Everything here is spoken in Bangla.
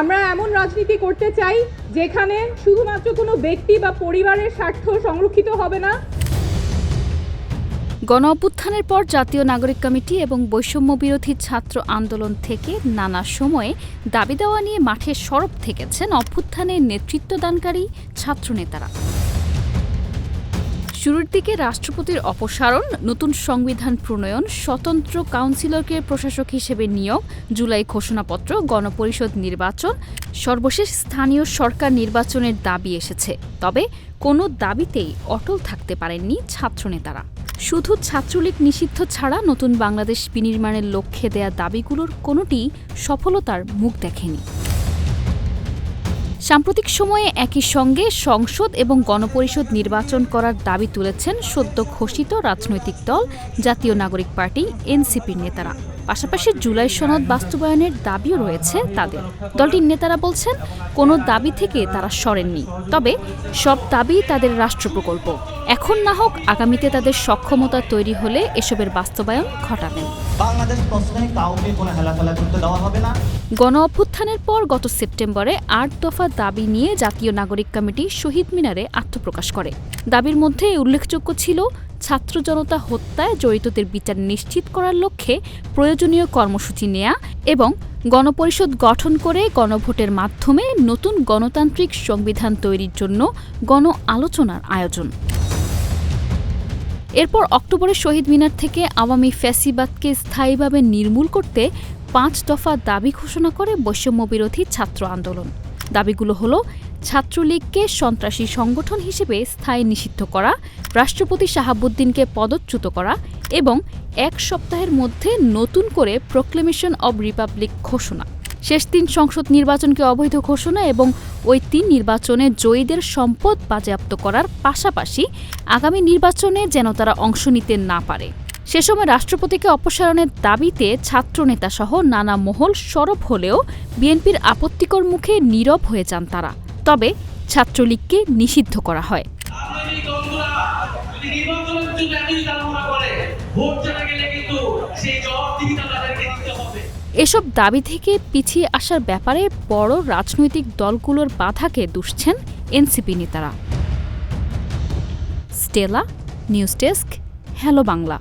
আমরা এমন রাজনীতি করতে চাই যেখানে শুধুমাত্র কোনো ব্যক্তি বা পরিবারের স্বার্থ সংরক্ষিত হবে না। গণ অভ্যুত্থানের পর জাতীয় নাগরিক কমিটি এবং বৈষম্য বিরোধী ছাত্র আন্দোলন থেকে নানা সময়ে দাবি দেওয়া নিয়ে মাঠে সরব থেকেছেন অভ্যুত্থানের নেতৃত্বদানকারী ছাত্রনেতারা। শুরুর দিকে রাষ্ট্রপতির অপসারণ, নতুন সংবিধান প্রণয়ন, স্বতন্ত্র কাউন্সিলরকে প্রশাসক হিসেবে নিয়োগ, জুলাই ঘোষণাপত্র, গণপরিষদ নির্বাচন, সর্বশেষ স্থানীয় সরকার নির্বাচনের দাবি এসেছে। তবে কোনো দাবিতেই অটল থাকতে পারেননি ছাত্রনেতারা। শুধু ছাত্রলীগ নিষিদ্ধ ছাড়া নতুন বাংলাদেশ বিনির্মাণের লক্ষ্যে দেয়া দাবিগুলোর কোনোটি সফলতার মুখ দেখেনি। সাম্প্রতিক সময়ে একই সঙ্গে সংসদ এবং গণপরিষদ নির্বাচন করার দাবি তুলেছেন সদ্য ঘোষিত রাজনৈতিক দল, জাতীয় নাগরিক পার্টি, এনসিপির নেতারা। পাশাপাশি জুলাই সনদ বাস্তবায়নের দাবিও রয়েছে তাদের। দলটির নেতারা বলছেন কোনো দাবি থেকে তারা সরেননি। তবে সব দাবি তাদের রাষ্ট্র প্রকল্প এখন না হোক আগামীতে তাদের সক্ষমতা তৈরি হলে এসবের বাস্তবায়ন ঘটাবেন গণ অভ্যুত্থানের পর গত সেপ্টেম্বরে আট দফা দাবি নিয়ে জাতীয় নাগরিক কমিটি শহীদ মিনারে আত্মপ্রকাশ করে। দাবির মধ্যে উল্লেখযোগ্য ছিল ছাত্র জনতা হত্যায় জড়িতদের বিচার নিশ্চিত করার লক্ষ্যে প্রয়োজনীয় কর্মসূচি নেয়া এবং গণপরিষদ গঠন করে গণভোটের মাধ্যমে নতুন গণতান্ত্রিক সংবিধান তৈরির জন্য গণ আলোচনার আয়োজন। এরপর অক্টোবরে শহীদ মিনার থেকে আওয়ামী ফ্যাসিবাদকে স্থায়ীভাবে নির্মূল করতে পাঁচ দফা দাবি ঘোষণা করে বৈষম্য বিরোধী ছাত্র আন্দোলন। দাবিগুলো হলো ছাত্রলীগকে সন্ত্রাসী সংগঠন হিসেবে স্থায়ী নিষিদ্ধ করা, রাষ্ট্রপতি শাহাবুদ্দিনকে পদচ্যুত করা এবং এক সপ্তাহের মধ্যে নতুন করে প্রোক্লেমেশন অব রিপাবলিক ঘোষণা। শেষ তিন সংসদ নির্বাচনকে অবৈধ ঘোষণা এবং ওই তিন নির্বাচনে জয়ীদের সম্পদ বাজেয়াপ্ত করার পাশাপাশি আগামী নির্বাচনে যেন তারা অংশ নিতে না পারে। সে সময় রাষ্ট্রপতিকে অপসারণের দাবিতে ছাত্রনেতাসহ নানা মহল সরব হলেও বিএনপির আপত্তিকর মুখে নীরব হয়ে যান তারা। তবে ছাত্রলীগকে নিষিদ্ধ করা হয়। এসব দাবি থেকে পিছিয়ে আসার ব্যাপারে বড় রাজনৈতিক দলগুলোর বাধাকে দুষছেন এনসিপি নেতারা। Stella, news desk, hello Bangla.